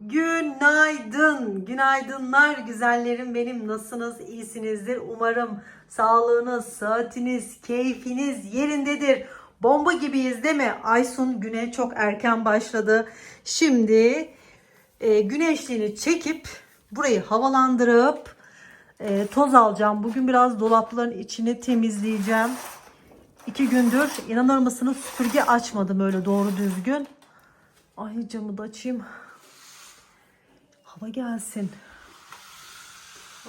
Günaydın, günaydınlar güzellerim benim. Nasılsınız? İyisinizdir. Umarım sağlığınız, saatiniz, keyfiniz yerindedir. Bomba gibiyiz değil mi? Aysun güne çok erken başladı. Şimdi e, güneşliğini çekip burayı havalandırıp e, toz alacağım. Bugün biraz dolapların içini temizleyeceğim. İki gündür inanır mısınız süpürge açmadım öyle doğru düzgün. Ay camı da açayım. Hava gelsin.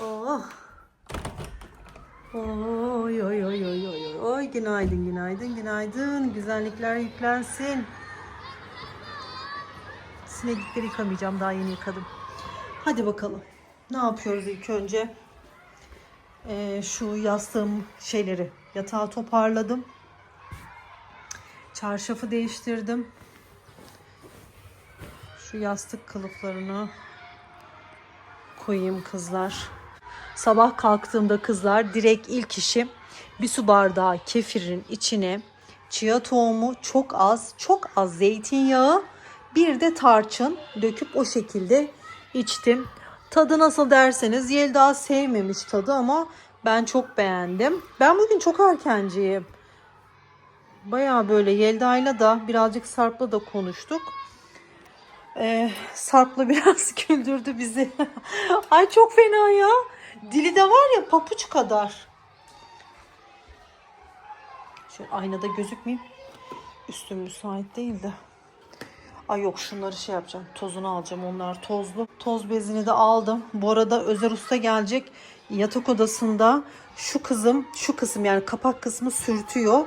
Oh. Oy oy oy oy oy oy günaydın günaydın günaydın güzellikler yüklensin. Sineklikleri yıkamayacağım daha yeni yıkadım. Hadi bakalım. Ne yapıyoruz ilk önce? Ee, şu yastığım şeyleri yatağı toparladım. Çarşafı değiştirdim. Şu yastık kılıflarını koyayım kızlar. Sabah kalktığımda kızlar direkt ilk işim bir su bardağı kefirin içine chia tohumu çok az, çok az zeytinyağı, bir de tarçın döküp o şekilde içtim. Tadı nasıl derseniz Yelda sevmemiş tadı ama ben çok beğendim. Ben bugün çok erkenciyim. Baya böyle Yelda'yla da birazcık Sarp'la da konuştuk. Ee, Sarp'la biraz güldürdü bizi. Ay çok fena ya. Dili de var ya papuç kadar. Şöyle aynada gözükmeyeyim. Üstüm müsait değil de. Ay yok şunları şey yapacağım. Tozunu alacağım. Onlar tozlu. Toz bezini de aldım. Bu arada Özer Usta gelecek. Yatak odasında şu kızım, şu kısım yani kapak kısmı sürtüyor.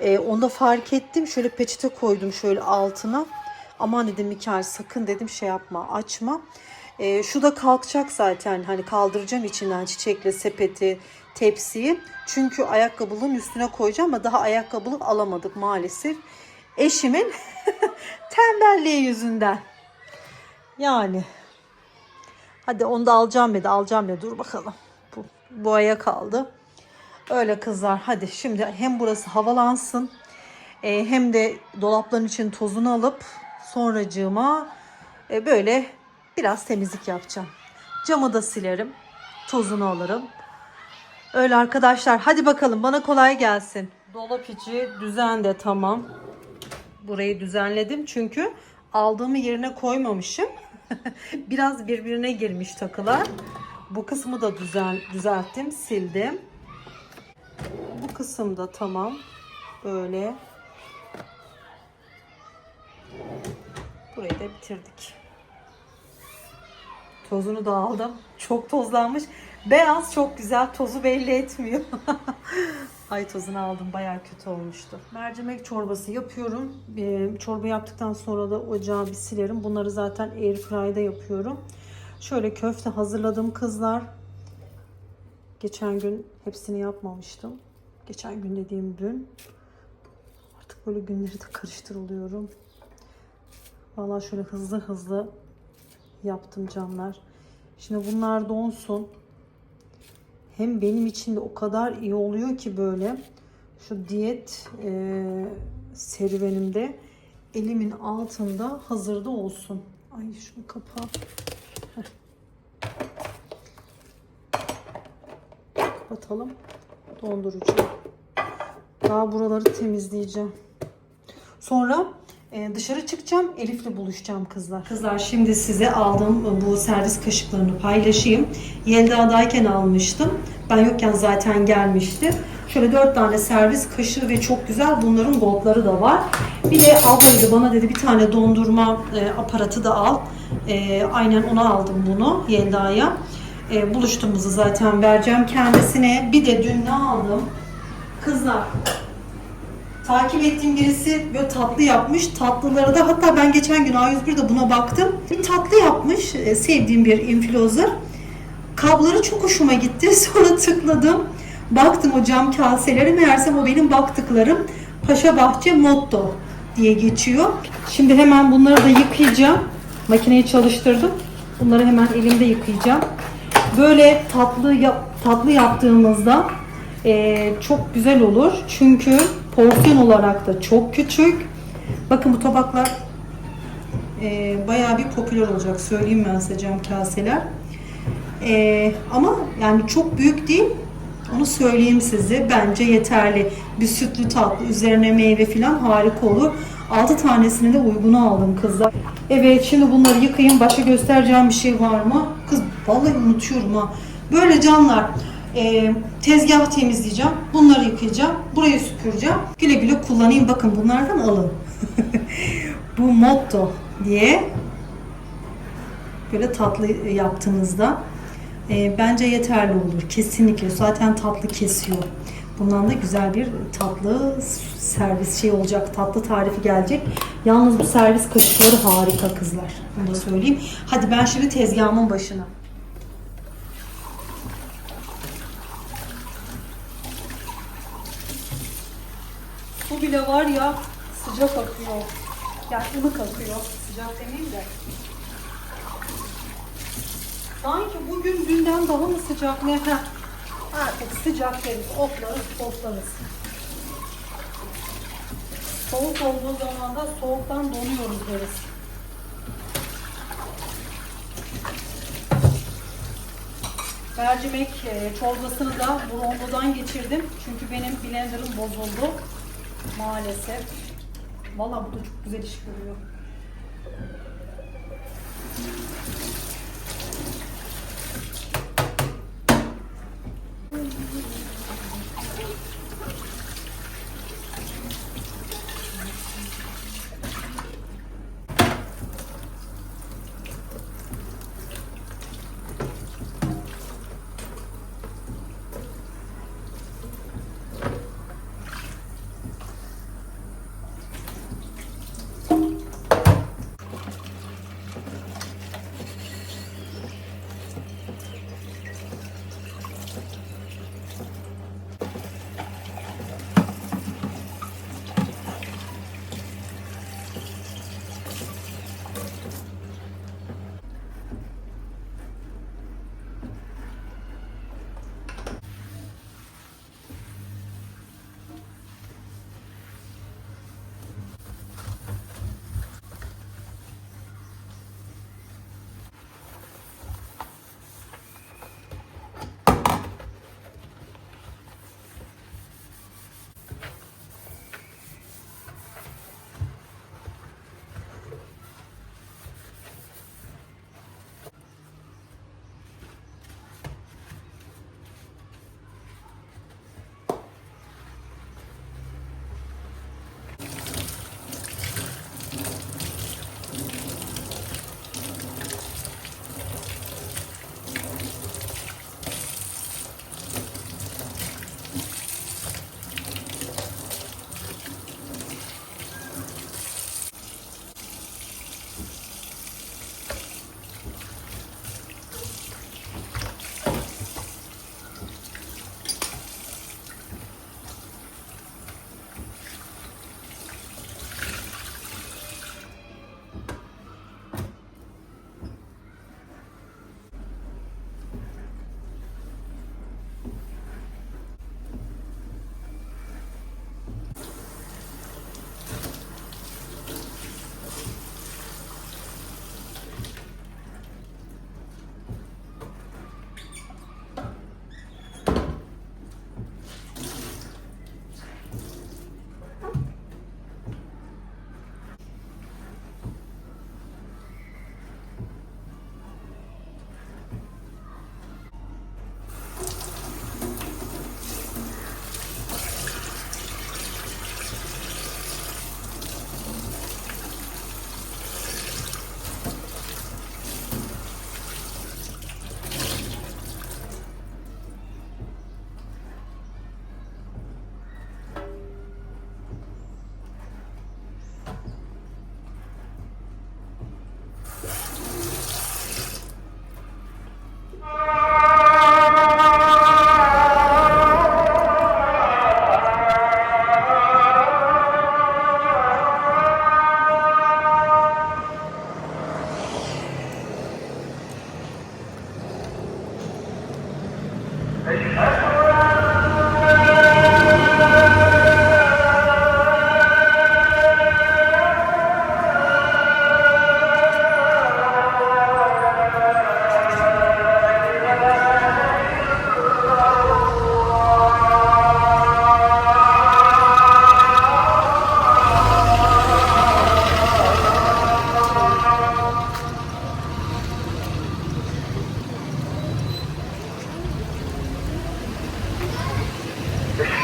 Ee, onu da fark ettim. Şöyle peçete koydum şöyle altına. Aman dedim Mikael sakın dedim şey yapma açma. Ee, şu da kalkacak zaten hani kaldıracağım içinden çiçekle sepeti tepsiyi. Çünkü ayakkabılığın üstüne koyacağım ama daha ayakkabılık alamadık maalesef. Eşimin tembelliği yüzünden. Yani. Hadi onu da alacağım ya da alacağım ya dur bakalım. Bu, bu aya kaldı. Öyle kızlar hadi şimdi hem burası havalansın e, hem de dolapların için tozunu alıp sonracığıma e, böyle biraz temizlik yapacağım. Camı da silerim. Tozunu alırım. Öyle arkadaşlar. Hadi bakalım bana kolay gelsin. Dolap içi düzen de tamam. Burayı düzenledim çünkü aldığımı yerine koymamışım. biraz birbirine girmiş takılar. Bu kısmı da düzen, düzelttim, sildim. Bu kısım da tamam. Böyle. Burayı da bitirdik. Tozunu da aldım. Çok tozlanmış. Beyaz çok güzel. Tozu belli etmiyor. Ay tozunu aldım. Bayağı kötü olmuştu. Mercimek çorbası yapıyorum. Ee, çorba yaptıktan sonra da ocağı bir silerim. Bunları zaten airfry'da yapıyorum. Şöyle köfte hazırladım kızlar. Geçen gün hepsini yapmamıştım. Geçen gün dediğim dün. Artık böyle günleri de karıştırılıyorum. Vallahi şöyle hızlı hızlı yaptım canlar. Şimdi bunlar donsun. Hem benim için de o kadar iyi oluyor ki böyle şu diyet e, serüvenimde elimin altında hazırda olsun. Ay şunu. Heh. Kapatalım. Dondurucu. Daha buraları temizleyeceğim. Sonra ee, dışarı çıkacağım. Elif'le buluşacağım kızlar. Kızlar şimdi size aldığım bu servis kaşıklarını paylaşayım. Yelda'dayken almıştım. Ben yokken zaten gelmişti. Şöyle dört tane servis kaşığı ve çok güzel bunların goldları da var. Bir de ablaydı bana dedi bir tane dondurma e, aparatı da al. E, aynen ona aldım bunu Yelda'ya. E, buluştuğumuzu zaten vereceğim kendisine. Bir de dün ne aldım? Kızlar takip ettiğim birisi böyle tatlı yapmış. Tatlıları da hatta ben geçen gün A101'de buna baktım. Bir tatlı yapmış. e, Sevdiğim bir influencer. Kabları çok hoşuma gitti. Sonra tıkladım. Baktım o cam kaseleri. Meğersem o benim baktıklarım. Paşa Bahçe Motto diye geçiyor. Şimdi hemen bunları da yıkayacağım. Makineyi çalıştırdım. Bunları hemen elimde yıkayacağım. Böyle tatlı yap, tatlı yaptığımızda e, çok güzel olur. Çünkü porsiyon olarak da çok küçük. Bakın bu tabaklar e, bayağı bir popüler olacak. Söyleyeyim ben size cam kaseler. E, ama yani çok büyük değil. Onu söyleyeyim size. Bence yeterli. Bir sütlü tatlı, üzerine meyve falan harika olur. 6 tanesini de uyguna aldım kızlar. Evet şimdi bunları yıkayayım. Başka göstereceğim bir şey var mı? Kız vallahi unutuyorum ha. Böyle canlar. E, tezgahı temizleyeceğim. Bunları yıkayacağım. Burayı süpüreceğim. Güle güle kullanayım. Bakın bunlardan alın. Bu motto diye böyle tatlı yaptığınızda e, bence yeterli olur. Kesinlikle. Zaten tatlı kesiyor. Bundan da güzel bir tatlı servis şey olacak. Tatlı tarifi gelecek. Yalnız bu servis kaşıkları harika kızlar. Bunu da söyleyeyim. Hadi ben şimdi tezgahımın başına. Su bile var ya sıcak akıyor. Yani ılık akıyor. Sıcak demeyeyim de. Sanki bugün dünden daha mı sıcak ne? Heh. Artık sıcak deriz. Otlarız, otlarız. Soğuk olduğu zaman da soğuktan donuyoruz deriz. Mercimek e, çorbasını da bu rondodan geçirdim. Çünkü benim blenderım bozuldu. Maalesef. Vallahi bu da çok güzel iş görüyor.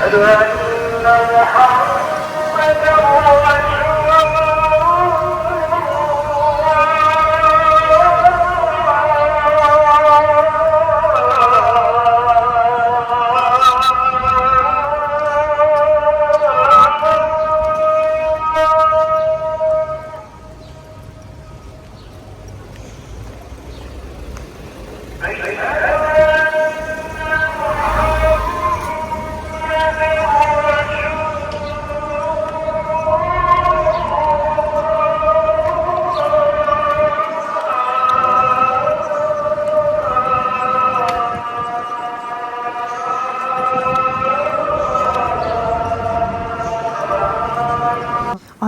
أشهد أن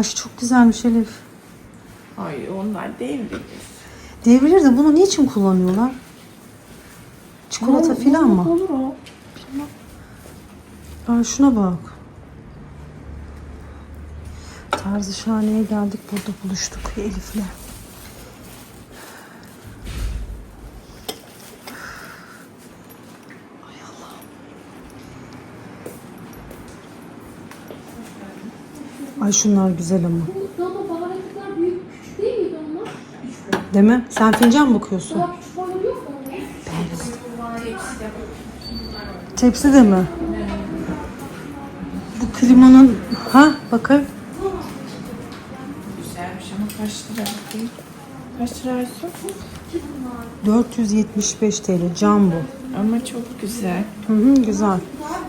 Ay çok güzelmiş Elif. Ay onlar devrilir. Devrilir de bunu niçin kullanıyorlar? Çikolata filan mı? Olur o. Ay şuna bak. Tarzı şahaneye geldik burada buluştuk Elif'le. Ay şunlar güzel ama. Bu Ama bana kadar büyük küçük değil miydi onlar? Değil mi? Sen fincan mı bakıyorsun? Daha küçük boyları yok mu? Tepsi de mi? Bu klimanın... Ha bakayım. Güzelmiş ama kaç lira? Kaç lira Aysu? 475 TL cam bu. Ama çok güzel. Hı hı, güzel.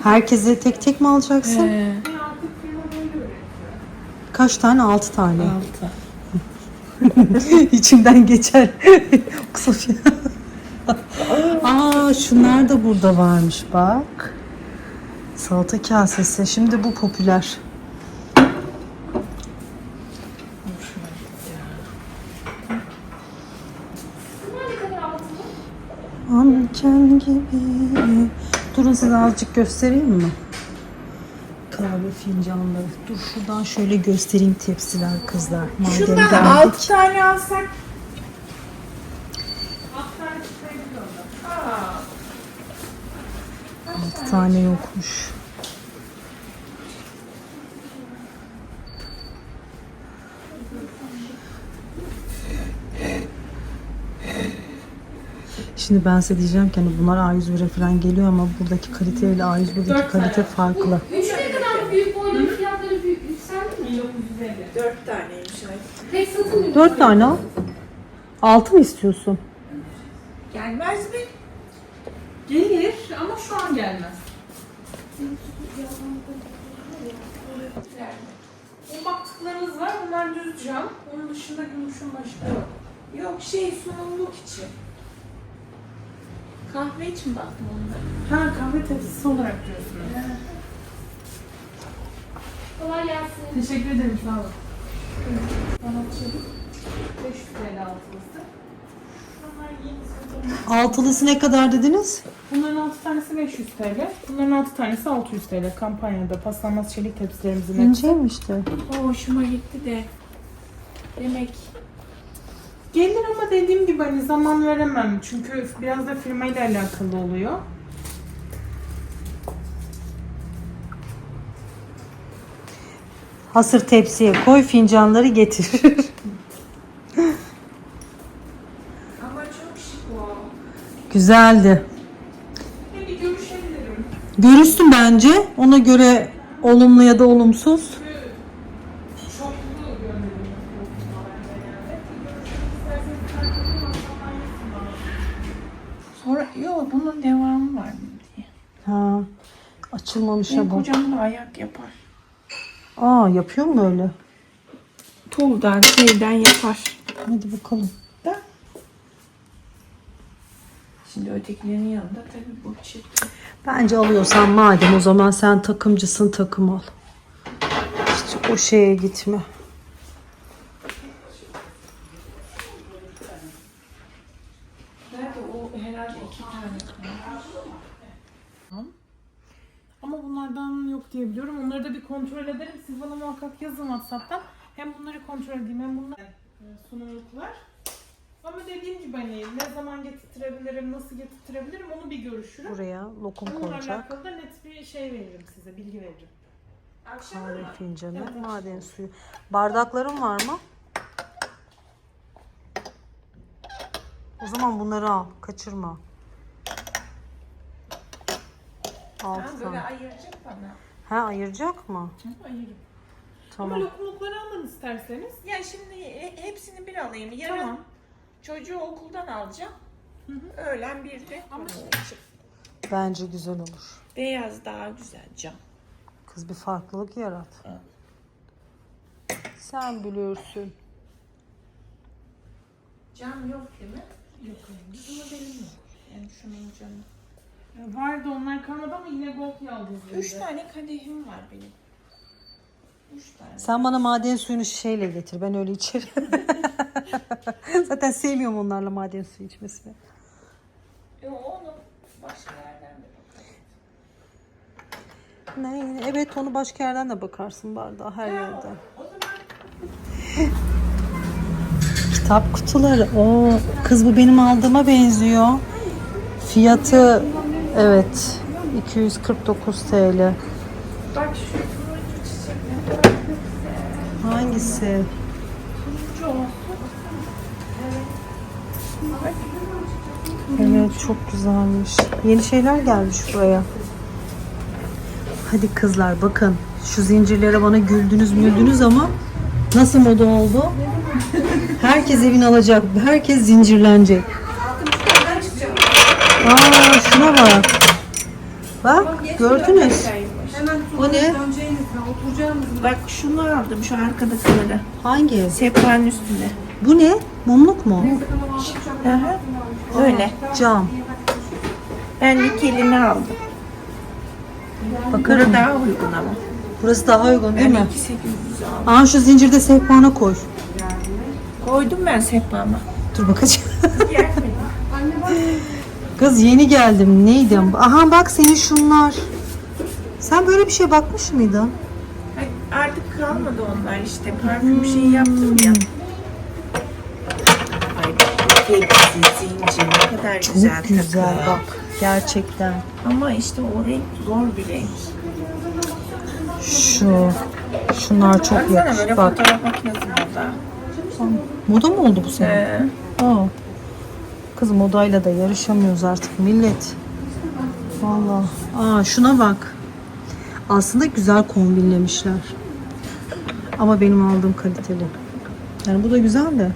Herkese tek tek mi alacaksın? Ee, Kaç tane? 6 tane. altı. İçimden geçer. Sofya. Aa şunlar da burada varmış bak. Salata kasesi. Şimdi bu popüler. Anken gibi. Durun size azıcık göstereyim mi? Kahve fincanları. Dur şuradan şöyle göstereyim tepsiler kızlar. Madem Şundan geldik. altı tane alsak. Altı tane yokmuş. Şimdi ben size diyeceğim ki hani bunlar A101'e falan geliyor ama buradaki kaliteyle A101'deki kalite farklı. Üçüne kadar büyük boyların fiyatları büyük yükseldi mi? Dört taneymiş satılmıyor. Dört tane al. Altı mı istiyorsun? Gelmez mi? Gelir ama şu an gelmez. Bu baktıklarınız var. Bunlar düz cam. Onun dışında gümüşün başka yok. Yok şey sunumluk için. Kahve için baktım onlara. Ha kahve tepsisi olarak diyorsunuz. Kolay gelsin. Teşekkür ederim sağ olun. Bana çelik. 500 TL altılısı. Altılısı ne kadar dediniz? Bunların 6 tanesi 500 TL. Bunların 6 tanesi 600 TL. Kampanyada paslanmaz çelik tepsilerimizin hepsi. İnceyim işte. O hoşuma gitti de. Demek Gelir ama dediğim gibi hani zaman veremem. Çünkü biraz da firmayla alakalı oluyor. Hasır tepsiye koy fincanları getir. ama çok şık o. Güzeldi. Bir görüşebilirim. Görürsün bence. Ona göre olumlu ya da olumsuz. Çoklu gönderiyorum. Sonra yok bunun devamı var mı diye. Ha. Açılmamış Benim ya bu. kocam da ayak yapar. Aa yapıyor mu öyle? Tuldan şeyden yapar. Hadi bakalım. Da. Şimdi ötekilerin yanında tabii bu çift. Bence alıyorsan madem o zaman sen takımcısın takım al. Hiç o şeye gitme. Nerede o herhalde iki tane. Ama bunlardan yok diye biliyorum. Onları da bir kontrol ederim. Siz bana muhakkak yazın WhatsApp'tan. Hem bunları kontrol edeyim hem bunlar e, sunumluklar. Ama dediğim gibi hani ne zaman getirtirebilirim, nasıl getirtirebilirim onu bir görüşürüm. Buraya lokum Onunla koyacak. alakalı da net bir şey veririm size, bilgi veririm. Kahve fincanı, maden suyu. Bardakların var mı? O zaman bunları al. Kaçırma. Altı Ben böyle ayıracak bana. Ha ayıracak mı? Ayırım. Ama Tamam. lokumlukları alın isterseniz. Ya şimdi he- hepsini bir alayım. Yarın Tamam. çocuğu okuldan alacağım. Öğlen bir de Ama Bence güzel olur. Beyaz daha güzel cam. Kız bir farklılık yarat. Sen biliyorsun. Cam yok değil mi? Yok. Bizim benim yok. Yani şunun camı. Vardı onlar kalmadı ama yine gold yaldızlıydı. Üç tane kadehim var benim. Üç tane. Sen bana maden suyunu şişeyle getir. Ben öyle içerim. Zaten sevmiyorum onlarla maden suyu içmesini. E, onu başka yerden de. Ne? Evet onu başka yerden de bakarsın bardağı her yerden. O zaman Kitap kutuları. Oo, kız bu benim aldığıma benziyor. Fiyatı evet 249 TL. bak şu turuncu çiçekler. Hangisi? Turuncu olsun. Evet çok güzelmiş. Yeni şeyler gelmiş buraya. Hadi kızlar bakın. Şu zincirlere bana güldünüz müldünüz ama nasıl moda oldu? Herkes evini alacak. Herkes zincirlenecek. Aa şuna bak. Bak gördünüz. O ne? Bak şunu aldım şu arkadakileri. Hangi? Sehpanın üstünde. Bu ne? Mumluk mu? Öyle. Cam. Ben nikelini aldım. Bakarım. Daha uygun ama. Burası daha uygun değil Ben mi? 2800 aldım. Aa şu zincirde sehpana koy. Koydum ben sehpama. Dur bakacağım. Kız yeni geldim. Neydi? Aha bak senin şunlar. Sen böyle bir şey bakmış mıydın? Artık kalmadı onlar işte. Parfüm şeyi yaptım ya. Ay zincir ne kadar Çok güzel. güzel, takı. bak. Gerçekten. Ama işte o renk zor bir renk. Şu. Şunlar çok Baksana yakış. böyle Bak. Moda mı oldu bu sene? Ee, Aa. Kız modayla da yarışamıyoruz artık millet. Vallahi. Aa şuna bak. Aslında güzel kombinlemişler. Ama benim aldığım kaliteli. Yani bu da güzel de.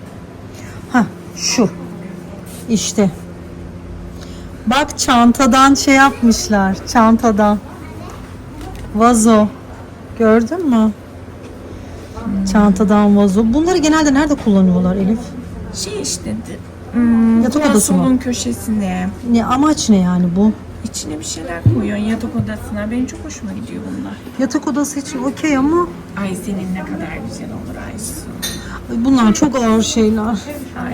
Ha şu. İşte. Bak çantadan şey yapmışlar. Çantadan. Vazo. Gördün mü? Çantadan vazo. Bunları genelde nerede kullanıyorlar Elif? şey işte hmm, Yatak odası mı? köşesine. Ne amaç ne yani bu? İçine bir şeyler koyuyorsun yatak odasına. Benim çok hoşuma gidiyor bunlar. Yatak odası için okey ama Ay senin ne kadar güzel olur Aysu. ay bunlar çok ağır şeyler. Ay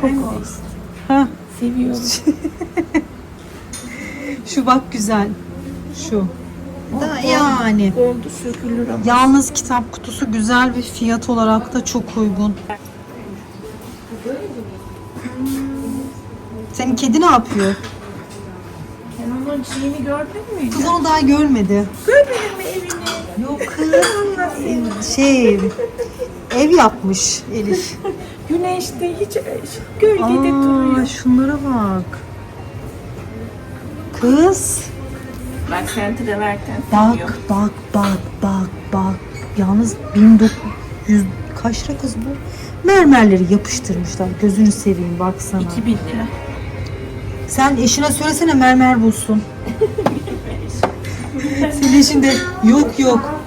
Çok ağır. Ha, seviyorum. şu bak güzel. Şu. Da yani. Oldu sökülür ama. Yalnız kitap kutusu güzel ve fiyat olarak da çok uygun. Senin kedi ne yapıyor? Sen onun şeyini gördün mü? Kız onu daha görmedi. Görmedin mi evini? Yok kız. Şey, ev yapmış Elif. Güneşte hiç gölgede Aa, duruyor. şunlara bak. Kız. Bak sen traverten Bak seviyor. bak bak bak bak. Yalnız 1900 kaç lira kız bu? Mermerleri yapıştırmışlar. Gözünü seveyim baksana. 2000 lira. Sen eşine söylesene mermer bulsun. Senin eşin de yok yok.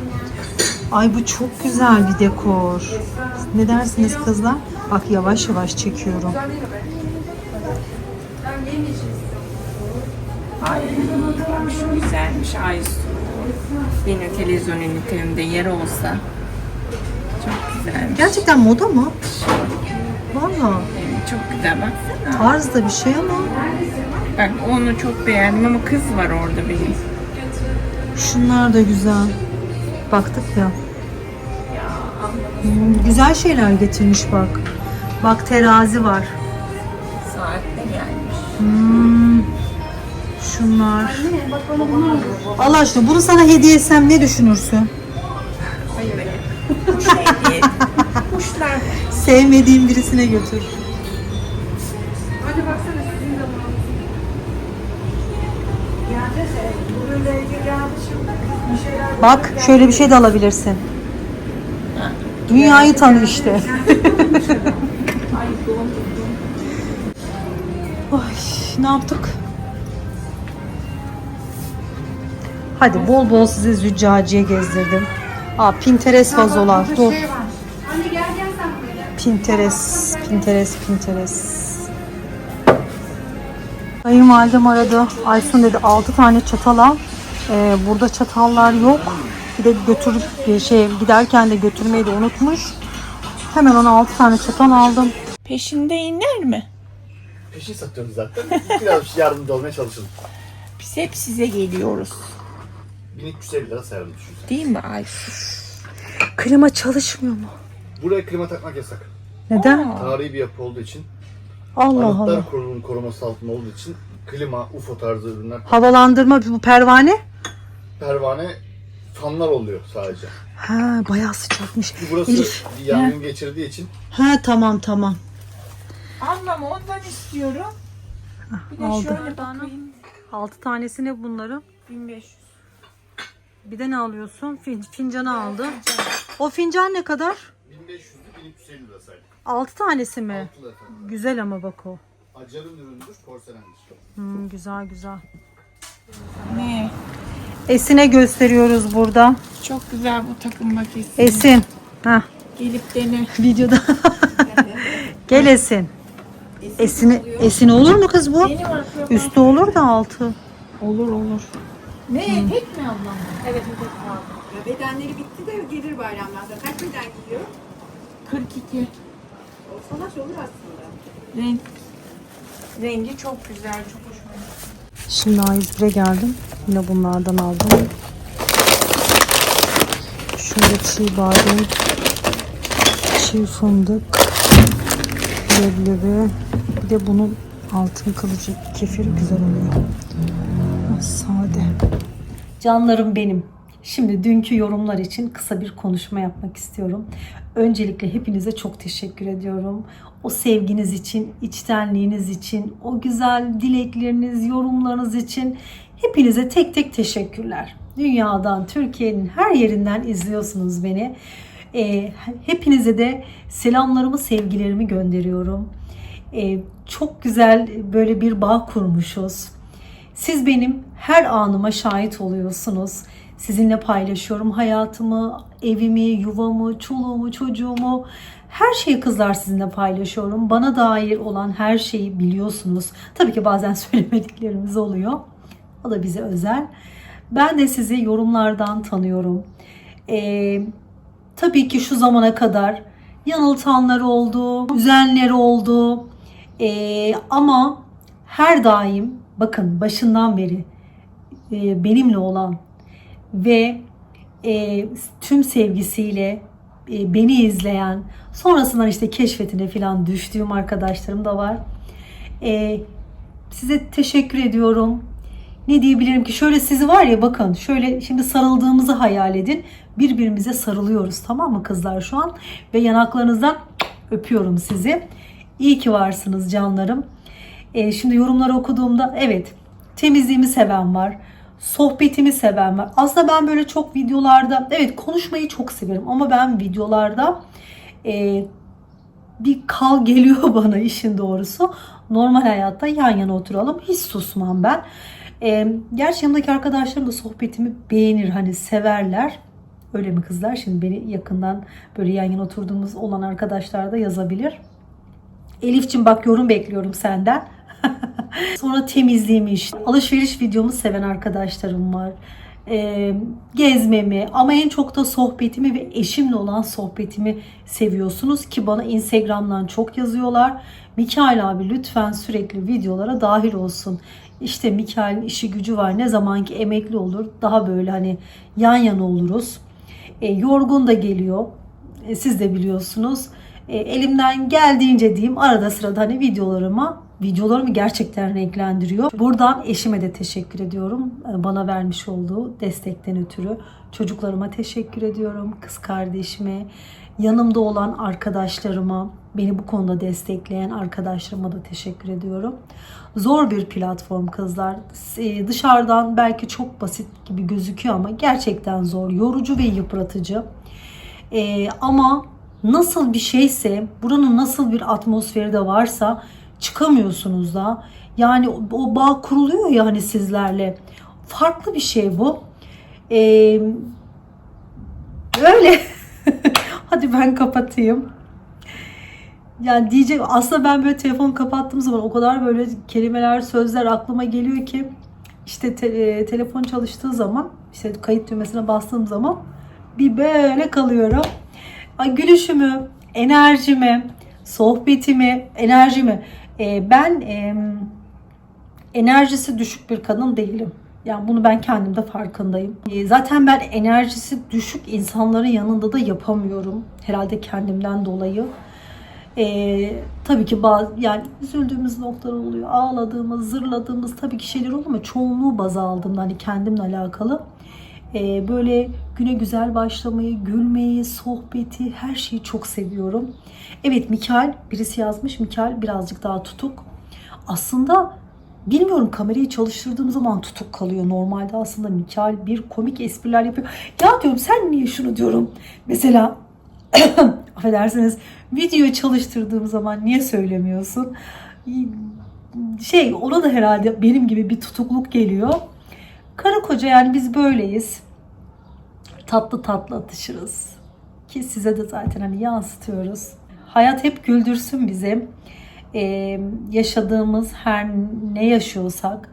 Ay bu çok güzel bir dekor. Ne dersiniz kızlar? Bak yavaş yavaş çekiyorum. Ay şu güzelmiş Aysu. Benim televizyon ünitemde yer olsa. Çok güzelmiş. Gerçekten moda mı? Valla Evet, çok güzel baksana. tarzda bir şey ama Bak onu çok beğendim ama kız var orada benim. şunlar da güzel. Baktık ya. Hmm, güzel şeyler getirmiş bak. Bak terazi var. Saatte gelmiş. Hmm, şunlar. Allah aşkına bunu sana hediye etsem ne düşünürsün? Kuş hediye. Kuşlar. Sevmediğim birisine götür. Bak şöyle bir şey de alabilirsin. Dünyayı tanı işte. Ay, ne yaptık? Hadi bol bol size züccaciye gezdirdim. Aa Pinterest vazolar. Dur. Pinterest, Pinterest, Pinterest. Kayınvalidem aradı. Aysun dedi 6 tane çatal al. Ee, burada çatallar yok. Bir de götürüp bir şey giderken de götürmeyi de unutmuş. Hemen ona 6 tane çatal aldım. Peşinde iner mi? Peşin satıyorum zaten. Biraz yardımcı olmaya çalışın. Biz hep size geliyoruz. 1350 lira servis düşünsen. Değil mi Ayşe? Klima çalışmıyor mu? Buraya klima takmak yasak. Neden? Tarihi bir yapı olduğu için, Allah Allah. Anıtlar Kurulu'nun koruması altında olduğu için klima, UFO tarzı ürünler, Havalandırma bu pervane. Pervane, fanlar oluyor sadece. Ha bayağı sıcakmış. Burası Elif. yangın geçirdiği için Ha tamam tamam. Anlam ondan istiyorum. Bir de aldım. şöyle bakayım. 6 tanesi ne bunların? 1500. Bir de ne alıyorsun? Fin fincanı aldı. O fincan ne kadar? 1500'lü 1350 lira saydık. 6 tanesi mi? Güzel ama bak o. Acarın ürünüdür, porselendir. Hmm, güzel güzel. Ne? Esin'e gösteriyoruz burada. Çok güzel bu takım makinesi. Esin. Heh, Gelip dene. videoda. Gel Esin. Esin, Esin olur mu kız bu? Üstü olur da altı. Olur olur. Ya bedenleri bitti de gelir bayramlarda. Kaç beden giyiyor? 42. O salaş olur aslında. Renk. Rengi çok güzel. Çok. Şimdi A101'e geldim. Yine bunlardan aldım. Şöyle çiğ badem, çiğ fındık, leblebi. Bir de bunun altın kılıcı kefiri güzel oluyor. Ah, Sade. Canlarım benim. Şimdi dünkü yorumlar için kısa bir konuşma yapmak istiyorum. Öncelikle hepinize çok teşekkür ediyorum. O sevginiz için, içtenliğiniz için, o güzel dilekleriniz, yorumlarınız için hepinize tek tek teşekkürler. Dünyadan, Türkiye'nin her yerinden izliyorsunuz beni. Ee, hepinize de selamlarımı, sevgilerimi gönderiyorum. Ee, çok güzel böyle bir bağ kurmuşuz. Siz benim her anıma şahit oluyorsunuz. Sizinle paylaşıyorum hayatımı, evimi, yuvamı, çoluğumu, çocuğumu. Her şeyi kızlar sizinle paylaşıyorum. Bana dair olan her şeyi biliyorsunuz. Tabii ki bazen söylemediklerimiz oluyor. O da bize özel. Ben de sizi yorumlardan tanıyorum. Ee, tabii ki şu zamana kadar yanıltanlar oldu, üzenler oldu. Ee, ama her daim bakın başından beri e, benimle olan ve e, tüm sevgisiyle e, beni izleyen sonrasından işte keşfetine falan düştüğüm arkadaşlarım da var. E, size teşekkür ediyorum. Ne diyebilirim ki şöyle sizi var ya bakın şöyle şimdi sarıldığımızı hayal edin. Birbirimize sarılıyoruz tamam mı kızlar şu an? Ve yanaklarınızdan öpüyorum sizi. İyi ki varsınız canlarım. E, şimdi yorumları okuduğumda evet temizliğimi seven var. Sohbetimi seven var. Aslında ben böyle çok videolarda evet konuşmayı çok severim ama ben videolarda e, bir kal geliyor bana işin doğrusu. Normal hayatta yan yana oturalım. Hiç susmam ben. E, gerçi yanımdaki arkadaşlarım da sohbetimi beğenir. Hani severler. Öyle mi kızlar? Şimdi beni yakından böyle yan yana oturduğumuz olan arkadaşlar da yazabilir. Elif'cim bak yorum bekliyorum senden. Sonra temizliğimi. Alışveriş videomu seven arkadaşlarım var. Ee, gezmemi ama en çok da sohbetimi ve eşimle olan sohbetimi seviyorsunuz ki bana Instagram'dan çok yazıyorlar. Mikail abi lütfen sürekli videolara dahil olsun. İşte Mikail'in işi gücü var. Ne zamanki emekli olur daha böyle hani yan yana oluruz. E, yorgun da geliyor. E, siz de biliyorsunuz. E, elimden geldiğince diyeyim arada sırada hani videolarıma videolarımı gerçekten renklendiriyor. Buradan eşime de teşekkür ediyorum. E, Bana vermiş olduğu destekten ötürü. Çocuklarıma teşekkür ediyorum. Kız kardeşime, yanımda olan arkadaşlarıma, beni bu konuda destekleyen arkadaşlarıma da teşekkür ediyorum. Zor bir platform kızlar. E, Dışarıdan belki çok basit gibi gözüküyor ama gerçekten zor, yorucu ve yıpratıcı. Ee, ama nasıl bir şeyse, buranın nasıl bir atmosferi de varsa çıkamıyorsunuz da. Yani o, bağ kuruluyor ya hani sizlerle. Farklı bir şey bu. Ee, öyle. Hadi ben kapatayım. Yani diyecek aslında ben böyle telefon kapattığım zaman o kadar böyle kelimeler, sözler aklıma geliyor ki işte te- e, telefon çalıştığı zaman işte kayıt düğmesine bastığım zaman bir böyle kalıyorum. Ay gülüşümü, enerjimi, sohbetimi, enerjimi e, ben e, enerjisi düşük bir kadın değilim. Yani bunu ben kendimde farkındayım. E, Zaten ben enerjisi düşük insanların yanında da yapamıyorum. Herhalde kendimden dolayı. Ee, tabii ki bazı yani üzüldüğümüz noktalar oluyor. Ağladığımız, zırladığımız tabii ki şeyler oluyor ama çoğunluğu baz aldığımda hani kendimle alakalı. Ee, böyle güne güzel başlamayı, gülmeyi, sohbeti, her şeyi çok seviyorum. Evet Mikael, birisi yazmış. Mikael birazcık daha tutuk. Aslında bilmiyorum kamerayı çalıştırdığım zaman tutuk kalıyor. Normalde aslında Mikael bir komik espriler yapıyor. Ya diyorum sen niye şunu diyorum. Mesela affedersiniz video çalıştırdığım zaman niye söylemiyorsun? Şey ona da herhalde benim gibi bir tutukluk geliyor. Karı koca yani biz böyleyiz. Tatlı tatlı atışırız. Ki size de zaten hani yansıtıyoruz. Hayat hep güldürsün bizi. Ee, yaşadığımız her ne yaşıyorsak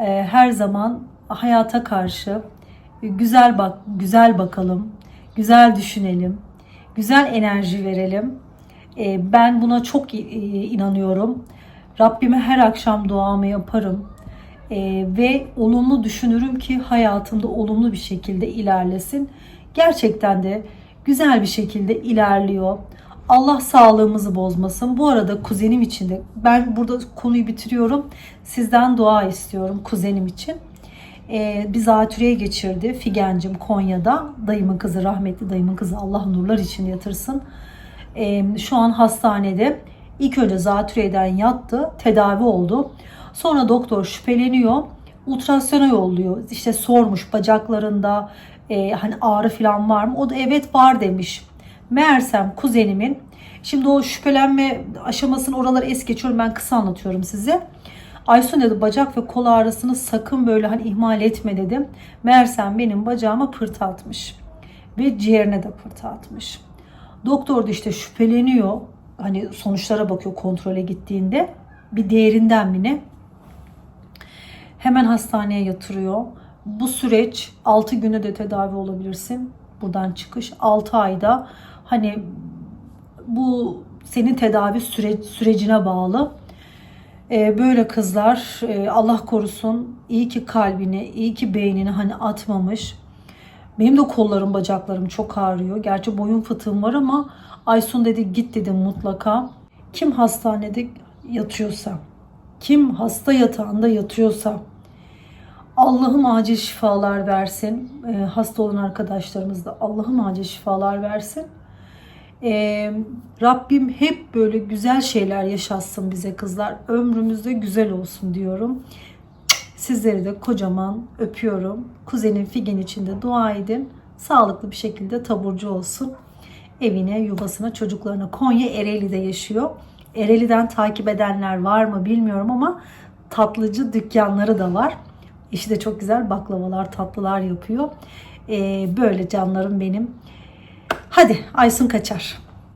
e, her zaman hayata karşı güzel bak güzel bakalım, güzel düşünelim, güzel enerji verelim. Ee, ben buna çok e, inanıyorum. Rabbime her akşam duamı yaparım. Ee, ve olumlu düşünürüm ki hayatımda olumlu bir şekilde ilerlesin. Gerçekten de güzel bir şekilde ilerliyor. Allah sağlığımızı bozmasın. Bu arada kuzenim için de ben burada konuyu bitiriyorum. Sizden dua istiyorum kuzenim için. Ee, bir zatürre geçirdi Figencim Konya'da. Dayımın kızı rahmetli dayımın kızı Allah nurlar için yatırsın. Ee, şu an hastanede. İlk önce zatürreden yattı. Tedavi oldu. Sonra doktor şüpheleniyor. Ultrasyona yolluyor. İşte sormuş bacaklarında e, hani ağrı falan var mı? O da evet var demiş. Meğersem kuzenimin şimdi o şüphelenme aşamasını oraları es geçiyorum ben kısa anlatıyorum size. Aysun dedi bacak ve kol ağrısını sakın böyle hani ihmal etme dedim. Meğersem benim bacağıma pırt atmış. Ve ciğerine de pırt atmış. Doktor da işte şüpheleniyor. Hani sonuçlara bakıyor kontrole gittiğinde. Bir değerinden mi ne? Hemen hastaneye yatırıyor. Bu süreç 6 güne de tedavi olabilirsin. Buradan çıkış 6 ayda hani bu senin tedavi süre, sürecine bağlı. Ee, böyle kızlar e, Allah korusun iyi ki kalbini, iyi ki beynini hani atmamış. Benim de kollarım, bacaklarım çok ağrıyor. Gerçi boyun fıtığım var ama Aysun dedi git dedim mutlaka. Kim hastanede yatıyorsa, kim hasta yatağında yatıyorsa Allah'ım acil şifalar versin. Ee, hasta olan arkadaşlarımız da Allah'ım acil şifalar versin. Ee, Rabbim hep böyle güzel şeyler yaşatsın bize kızlar. Ömrümüzde güzel olsun diyorum. Sizleri de kocaman öpüyorum. Kuzenin Figen için de dua edin. Sağlıklı bir şekilde taburcu olsun. Evine, yuvasına, çocuklarına. Konya Ereğli'de yaşıyor. Ereğli'den takip edenler var mı bilmiyorum ama tatlıcı dükkanları da var. Eşi de çok güzel baklavalar, tatlılar yapıyor. Ee, böyle canlarım benim. Hadi Aysun kaçar.